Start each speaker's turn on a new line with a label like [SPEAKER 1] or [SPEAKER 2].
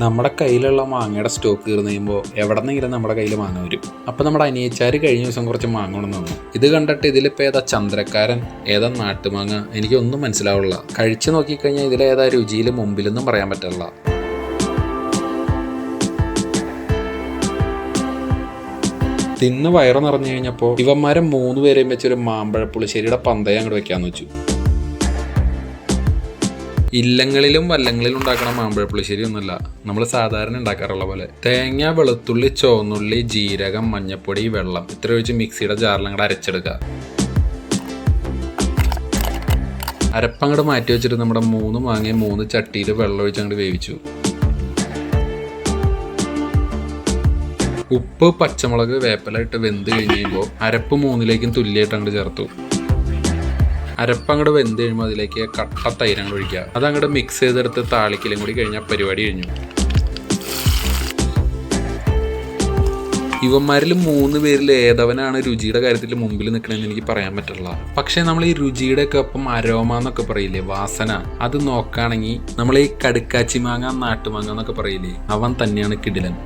[SPEAKER 1] നമ്മുടെ കയ്യിലുള്ള മാങ്ങയുടെ സ്റ്റോക്ക് തീർന്നു കഴിയുമ്പോൾ എവിടെ നിന്നെങ്കിലും നമ്മുടെ കയ്യിൽ മാങ്ങ വരും? അപ്പോൾ നമ്മുടെ അനിയച്ചാർ കഴിഞ്ഞ ദിവസം കുറച്ച് മാങ്ങ കൊണ്ടു ഇത് കണ്ടിട്ട് ഇതിലിപ്പോൾ ഏതാ ചന്ദ്രക്കാരൻ ഏതാ നാട്ടുമാങ്ങ? എനിക്കൊന്നും മനസ്സിലാവില്ല കഴിച്ചു നോക്കിക്കഴിഞ്ഞാൽ ഇതിലേതാ രുചിയിൽ മുമ്പിലൊന്നും പറയാൻ പറ്റില്ല. തിന്ന് വയറ് നിറഞ്ഞു കഴിഞ്ഞപ്പോൾ ഇവന്മാരെ മൂന്ന് പേരെയും വെച്ചൊരു മാമ്പഴപ്പുളിശ്ശേരിയുടെ പന്തയം അങ്ങോട്ട് വെക്കാന്ന് വെച്ചു. ഇല്ലങ്ങളിലും വല്ലങ്ങളിലും ഉണ്ടാക്കണ മാമ്പഴ പുളിശ്ശേരി ഒന്നുമല്ല. നമ്മൾ സാധാരണ ഉണ്ടാക്കാറുള്ള പോലെ. തേങ്ങ വെളുത്തുള്ളി ചുവന്നുള്ളി ജീരകം മഞ്ഞപ്പൊടി വെള്ളം ഇത്ര ഒഴിച്ച് മിക്സിയുടെ ജാറിൽ അങ്ങോട്ട് അരച്ചെടുക്കുക അരപ്പങ്ങോട്ട് മാറ്റി വെച്ചിട്ട് നമ്മുടെ മൂന്ന് മാങ്ങയും മൂന്ന് ചട്ടിയിൽ വെള്ളം ഒഴിച്ച് അങ്ങോട്ട് വേവിച്ചു. ഉപ്പ് പച്ചമുളക് വേപ്പില ഇട്ട് വെന്ത് കഴിഞ്ഞ് കഴിയുമ്പോൾ അരപ്പ് മൂന്നിലേക്കും തുല്യമായിട്ട് അങ്ങോട്ട് ചേർത്തു. അരപ്പ് അങ്ങോട്ട് വെന്ത് കഴിയുമ്പോൾ അതിലേക്ക് കട്ട തൈരങ്ങൾ ഒഴിക്കുക. അത് അങ്ങോട്ട് മിക്സ് ചെയ്തെടുത്ത് താളിക്കലും കൂടി കഴിഞ്ഞാൽ പരിപാടി കഴിഞ്ഞു. ഇവന്മാരിൽ മൂന്ന് പേരിൽ ഏതവനാണ് രുചിയുടെ കാര്യത്തിൽ മുമ്പിൽ നിൽക്കണമെന്ന് എനിക്ക് പറയാൻ പറ്റില്ല. പക്ഷേ നമ്മൾ ഈ രുചിയുടെ ഒക്കെ ഒപ്പം അരോമ എന്നൊക്കെ പറയില്ലേ വാസന അത് നോക്കുകയാണെങ്കിൽ നമ്മൾ ഈ കടുക്കാച്ചി മാങ്ങ നാട്ടുമാങ്ങ എന്നൊക്കെ പറയില്ലേ അവൻ തന്നെയാണ് കിടിലൻ.